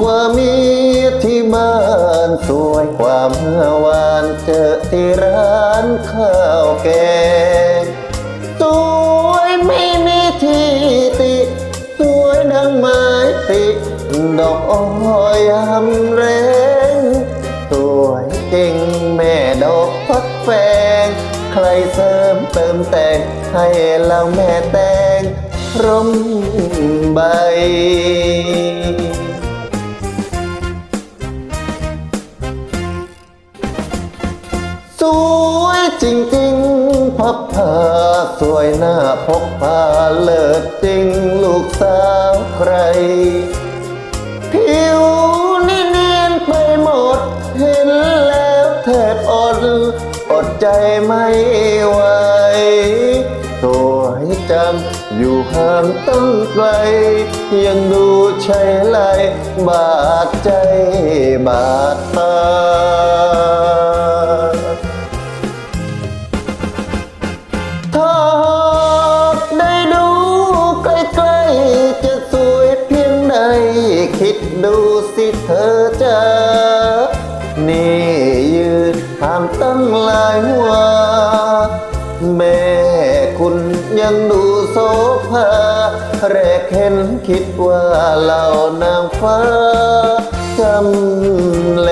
สวยกว่าเมียที่บ้านสวยกว่าเมื่อวานเจอที่ร้านข้าวแกงสวยไม่มีที่ติสวยดังไม้ติดอกอ้อยหำแรงสวยจริงแม่ดอกฟักแฟง ใครเสริมเติมแต่งให้เราแม่แต่งร่มใบ สวยจริงๆพับผ้าสวยหน้าพกพาเลิศจริงลูกสาวใคร ผิวนี่เนียนไปหมด เห็นแล้วแทบอด อดใจไม่ไหวสวยจังอยู่ห่างตั้งไกล ยังดูใช่ไรบาดใจบาดตา คิดดูสิเธอเจะนี่ยืนห่างตั้งหลายว่าแม่คุณยังดูโซภาแรกเห็นคิดว่าเหล่านางฟ้าจำแล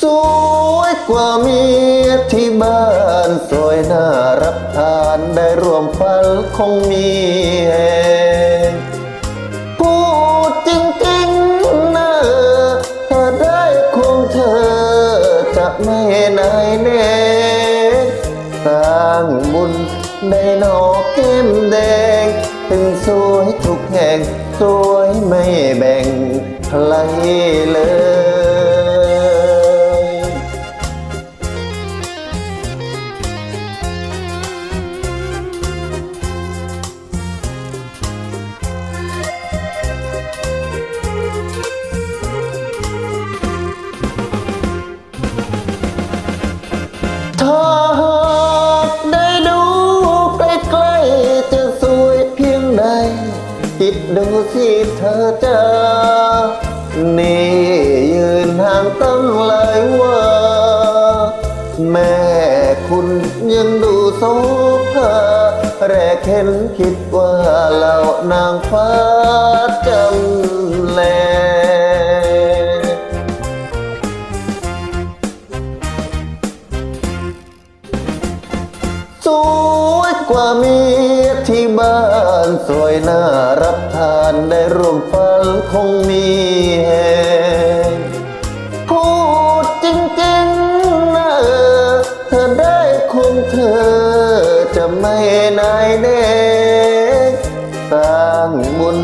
สวยกว่ามี ยที่บ้านสวยน่ารับทานได้ร่วมฝันคงมีแหงพูดจริงๆนะถ้าได้คงเธอ จะไม่นายแน่สร้างบุญได้หนอกแก้มแดงถึงสวยทุกแห่ง สวยไม่แบ่งใครเลย ดดูสิเธอจะนี่ยืนห่างตั้งหลายว่าแม่คุณยังดูโซภาแรกเห็นคิดว่าเหล่านางฟ้าจำแลสวยกว่ามี ที่บ้านสวยน่ารับทานได้ร่วมฝันคงมีแหงพูดจริงๆนะเออเธอได้คงเธอจะไม่นายแน่สร้างบุญ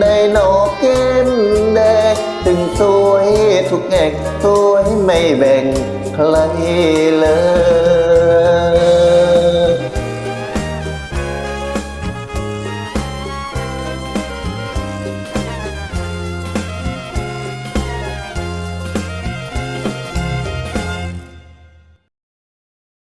ได้นอกเก้มแดงถึงสวยทุกแง่สวยไม่แบ่งใครเลย